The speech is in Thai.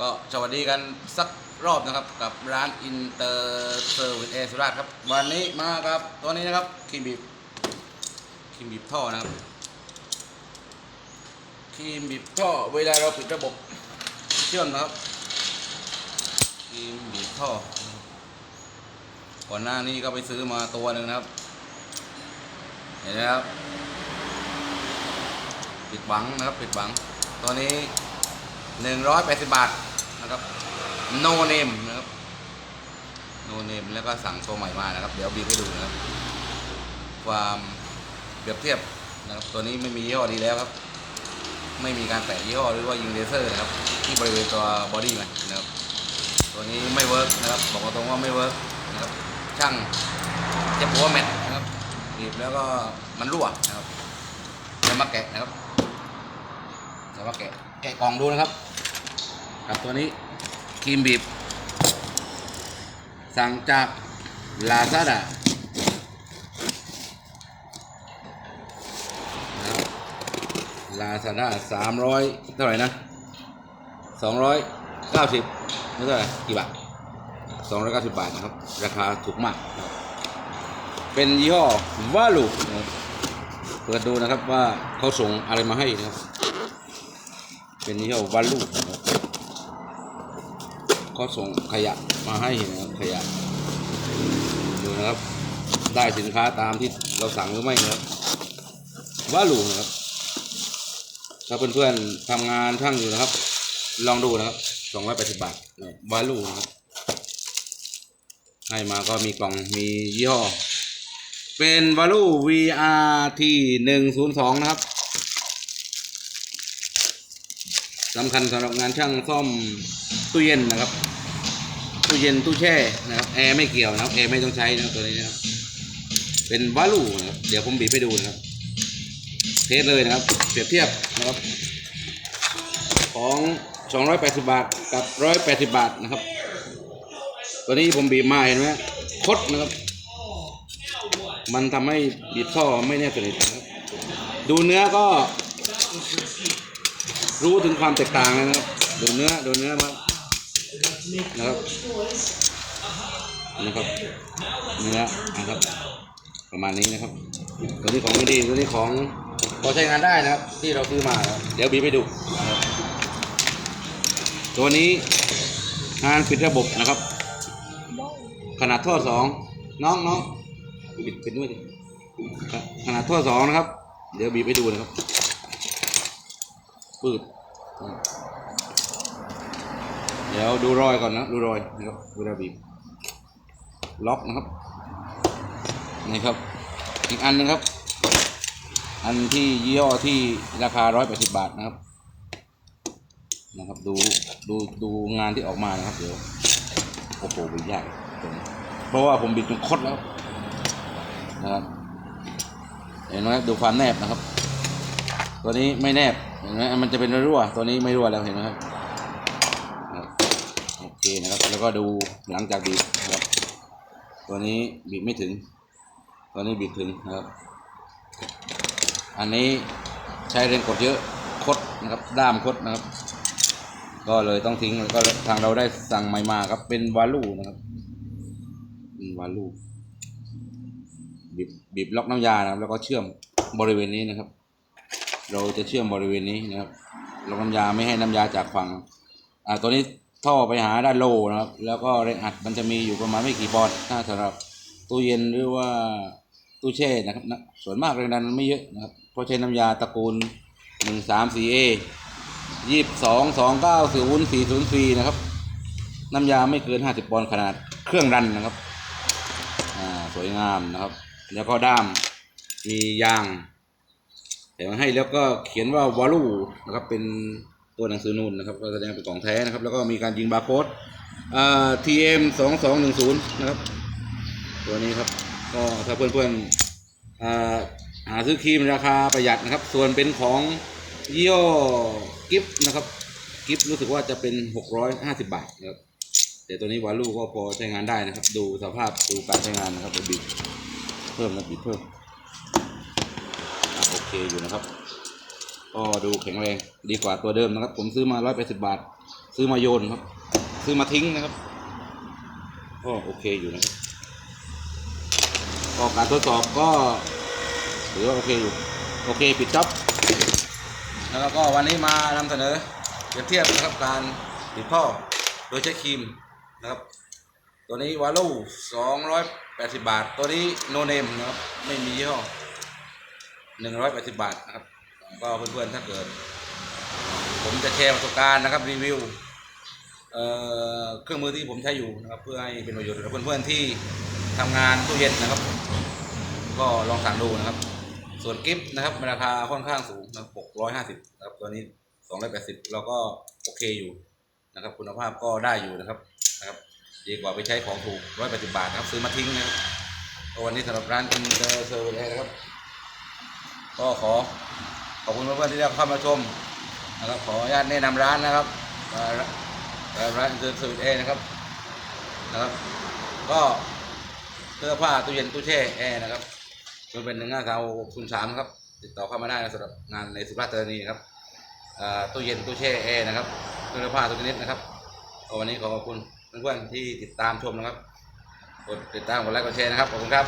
ก็สวัสดีกันสักรอบนะครับกับร้านอินเตอร์เซอร์วิสเอสุราษฎร์ครับ วันนี้มากับตัวนี้นะครับครีมบีบครีมบีบท่อนะครับครีมบีบท่อเวลาเราปิดระบบเชื่อมนะครับครีมบีบท่อ ก่อนหน้านี้ก็ไปซื้อมาตัวหนึ่งนะครับ เห็นไหมครับปิดหวังนะครับปิดหวังตัวนี้หนึ่งร้อยแปดสิบบาท นะครับโนเนมนะครับโนเนมแล้วก็สั่งตัวใหม่มานะครับ เดี๋ยวบีบให้ดูนะครับ ความเปรียบเทียบนะครับตัวนี้ไม่มียี่ห้อดีแล้วครับ ไม่มีการแตะยี่ห้อหรือว่ายิงเลเซอร์นะครับ ที่บริเวณตัวบอดี้มันนะครับ ตัวนี้ไม่เวิร์กนะครับ บอกตรงๆว่าไม่เวิร์กนะครับ ช่างเจ็บหัวแมทนะครับบีบแล้วก็มันรั่วนะครับเดี๋ยวมาแกะนะครับเดี๋ยวมาแกะแกะกล่องดูนะครับ กับตัวนี้ครีมบีบ สั่งจากลาซาด้าลาซาด้าสามร้อยเท่าไหร่นะสองร้อยเก้าสิบไม่เท่าไหร่กี่บาทสองร้อยเก้าสิบบาทนะครับ ราคาถูกมาก เป็นยี่ห้อวาลูเปิดดูนะครับว่าเขาส่งอะไรมาให้นะครับ เป็นยี่ห้อวาลู นะครับเขาส่งขยะมาให้นะครับขยะดูนะครับ ได้สินค้าตามที่เราสั่งหรือไม่นะครับวาลูนะครับถ้าเพื่อนๆทำงานช่างอยู่นะครับ ลองดูนะครับสองร้อยแปดสิบบาทนะครับวาลูนะครับให้มาก็มีกล่องมียี่ห้อ เป็นวาลู VRT หนึ่งศูนย์สองนะครับ สำคัญสำหรับงานช่างซ่อมตู้เย็นนะครับตู้เย็นตู้แช่นะครับแอร์ไม่เกี่ยวนะครับแอร์ไม่ต้องใช้นะครับตัวนี้นะครับเป็นวาลูนะครับเดี๋ยวผมบีบให้ดูนะครับ เทสเลยนะครับ เปรียบเทียบนะครับ ของ 280 บาทกับ 180 บาทนะครับ ตัวนี้ผมบีบมาเห็นไหมคดนะครับ มันทำให้บีบท่อไม่แน่สนิทนะครับ ดูเนื้อก็ รู้ถึงความแตกต่างเลยนะครับดูเนื้อดูเนื้อมานะครับนะครับเนื้อนะครับ ประมาณนี้นะครับ ตัวนี้ของไม่ดีตัวนี้ของพอใช้งานได้นะครับ ที่เราซื้อมาเดี๋ยวบีไปดู ตัวนี้งานปิดระบบนะครับ ขนาดท่อสองน้องน้องบิดป็นด้วยดิครับขนาดท่อสองนะครับ เดี๋ยวบีไปดูนะครับ ปืดเดี๋ยวดูรอยก่อนนะ ดูรอยนะครับเวลาบีบล็อกนะครับนี่ครับ อีกอันหนึงครับ อันที่ยี่ห้อที่ราคาร้อยแปดสิบาทนะครับ นะครับดูดูดูงานที่ออกมานะครับ เดี๋ยวโอ้โหบิดยากตัวนี้เพราะว่าผมบิดจนคดแล้วนะครับเห็นไหมดูความแนบนะครับ ตัวนี้ไม่แนบ ห็นไหมมันจะเป็นรั่วตัวนี้ไม่รั่วแล้วเห็นไหมครับโอเคนะครับ แล้วก็ดูหลังจากบีบนะครับ ตัวนี้บีบไม่ถึง ตัวนี้บีบถึงนะครับ อันนี้ใช้แรงกดเยอะคดนะครับด้ามคดนะครับ ก็เลยต้องทิ้งแล้วก็ทางเราได้สั่งใหม่มาครับเป็นวาลูนะครับเป็นวาลูบีบบีบล็อกน้ำยานะครับ แล้วก็เชื่อมบริเวณนี้นะครับ เราจะเชื่อมบริเวณนี้นะครับล็อกน้ำยาไม่ให้น้ำยาจากฝั่งอ่าตัวนี้ท่อไปหาด้านโลนะครับ แล้วก็แรงอัดมันจะมีอยู่ประมาณไม่กี่ปอนด์ถ้าสำหรับตู้เย็นหรือว่าตู้แช่นะครับนะส่วนมากแรงดันมันไม่เยอะนะครับเพราะใช้น้ำยาตระกูลหนึ่งสามสี่เอยี่สิบสองสองเก้าศูนย์สี่ศูนย์สี่นะครับ น้ำยาไม่เกินห้าสิบปอนด์ขนาดเครื่องรันนะครับ อ่า สวยงามนะครับ แล้วก็ด้าม มียาง แต่มาให้แล้วก็เขียนว่าวอลลุ่นะครับเป็นตัวหนังสือนูนนะครับก็แสดงเป็นของแท้นะครับ แล้วก็มีการยิงบาร์โค้ดอ่า TM สองสองหนึ่งศูนย์นะครับ ตัวนี้ครับก็ถ้าเพื่อนๆอ่าหาซื้อครีมราคาประหยัดนะครับ ส่วนเป็นของยี่ห้อกิฟนะครับกิฟรู้สึกว่าจะเป็นหกร้อยห้าสิบบาทนะครับแต่ตัวนี้วาลูก็พอใช้งานได้นะครับ ดูสภาพดูการใช้งานนะครับเดี๋ยวบิดเพิ่มนะบิดเพิ่ม เคอยู่นะครับ ก็ดูแข็งแรงดีกว่าตัวเดิมนะครับ ผมซื้อมา180บาท ซื้อมาโยนครับ ซื้อมาทิ้งนะครับก็โอเคอยู่นะครับก็การทดสอบก็ถือว่าโอเคอยู่ โอเคปิดจ็อบแล้วก็วันนี้มานำเสนอเปรียบเทียบนะครับการติดท่อโดยใช้ครีมนะครับ ตัวนี้วาลูสองร้อยแปดสิบาท ตัวนี้โนเนมนะครับ ไม่มียี่ห้อ หนึ่งร้อยแปดสิบาทนะครับ ก็เพื่อนๆถ้าเกิด ผมจะแชร์ประสบการณ์นะครับรีวิวเเครื่องมือที่ผมใช้อยู่นะครับ เพื่อให้เป็นประโยชน์กับเพื่อนๆที่ทำงานตู้เย็นนะครับ ก็ลองสั่งดูนะครับ ส่วนกิฟต์นะครับราคาค่อนข้างสูงนะครับ650นะครับตัวนี้280เราก็โอเคอยู่นะครับ คุณภาพก็ได้อยู่นะครับนะครับดีกว่าไปใช้ของถูก180บาทนะครับ ซื้อมาทิ้งนะครับวันนี้สำหรับร้านอินเตอร์เซอร์วิสนะครับ ก็ขอขอบคุณเพื่อนๆที่ได้เข้ามาชมนะครับขออนุญาตแนะนำร้านนะครับร้านร้านอินเตอร์เซอร์วิสนะครับนะครับ ก็เสื้อผ้าตู้เย็นตู้แช่แอร์นะครับมันเป็นหนึ่งห้าเก้าศูนย์สามครับ ติดต่อเข้ามาได้นะสำหรับงานในสุราษฎร์ธานีครับตู้เย็นตู้แช่แอร์นะครับเครื่องผ้าทุกชนิดนะครับวันนี้ขอขอบคุณเพื่อนๆที่ติดตามชมนะครับกดติดตามกดไลค์กดแชร์นะครับขอบคุณครับ